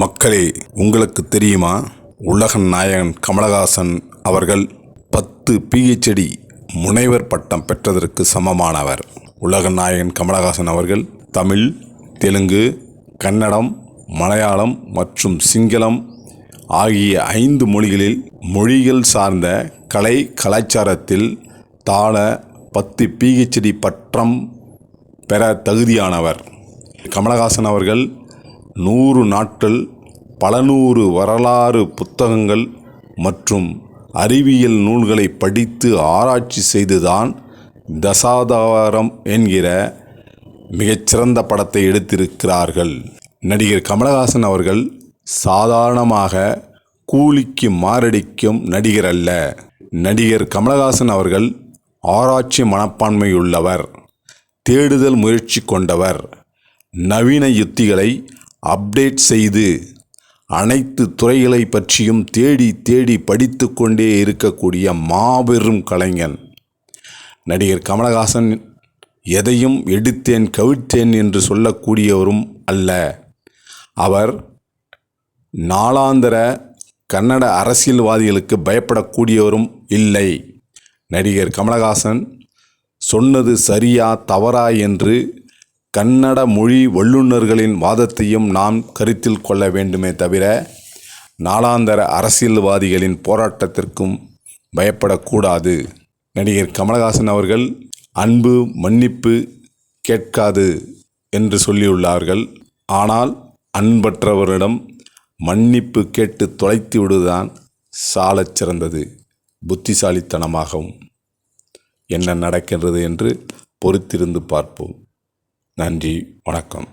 மக்களே உங்களுக்கு தெரியுமா? உலக நாயகன் கமலஹாசன் அவர்கள் பத்து பிஹெச்டி முனைவர் பட்டம் பெற்றதற்கு சமமானவர். உலக நாயகன் கமலஹாசன் அவர்கள் தமிழ் தெலுங்கு கன்னடம் மலையாளம் மற்றும் சிங்களம் ஆகிய ஐந்து மொழிகளில் மொழிகள் சார்ந்த கலை கலாச்சாரத்தில் தாழ பத்து பிஹெச்டி பட்டம் பெற தகுதியானவர். கமலஹாசன் அவர்கள் நூறு நாட்கள் பல நூறு வரலாறு புத்தகங்கள் மற்றும் அறிவியல் நூல்களை படித்து ஆராய்ச்சி செய்துதான் தசாதாரம் என்கிற மிகச்சிறந்த படத்தை எடுத்திருக்கிறார்கள். நடிகர் கமலஹாசன் அவர்கள் சாதாரணமாக கூலிக்கு மாரடிக்கும் நடிகர் அல்ல. நடிகர் கமலஹாசன் அவர்கள் ஆராய்ச்சி மனப்பான்மையுள்ளவர் தேடுதல் முயற்சி கொண்டவர் நவீன யுத்திகளை அப்டேட் செய்து அனைத்து துறைகளை பற்றியும் தேடி தேடி படித்து கொண்டே இருக்கக்கூடிய மாபெரும் கலைஞன். நடிகர் கமலஹாசன் எதையும் எடுத்தேன் கவிழ்த்தேன் என்று சொல்லக்கூடியவரும் அல்ல. அவர் நாளாந்தர கன்னட அரசியல்வாதிகளுக்கு பயப்படக்கூடியவரும் இல்லை. நடிகர் கமலஹாசன் சொன்னது சரியா தவறா என்று கன்னட மொழி வல்லுநர்களின் வாதத்தையும் நாம் கருத்தில் கொள்ள வேண்டுமே தவிர நாளாந்தர அரசியல்வாதிகளின் போராட்டத்திற்கும் பயப்படக்கூடாது. நடிகர் கமலஹாசன் அவர்கள் அன்பு மன்னிப்பு கேட்காது என்று சொல்லியுள்ளார்கள். ஆனால் அன்பற்றவரிடம் மன்னிப்பு கேட்டு தொலைத்து விடுதான் சாலச் சிறந்தது புத்திசாலித்தனமாகவும். என்ன நடக்கின்றது என்று பொறுத்திருந்து பார்ப்போம். நன்றி வணக்கம்.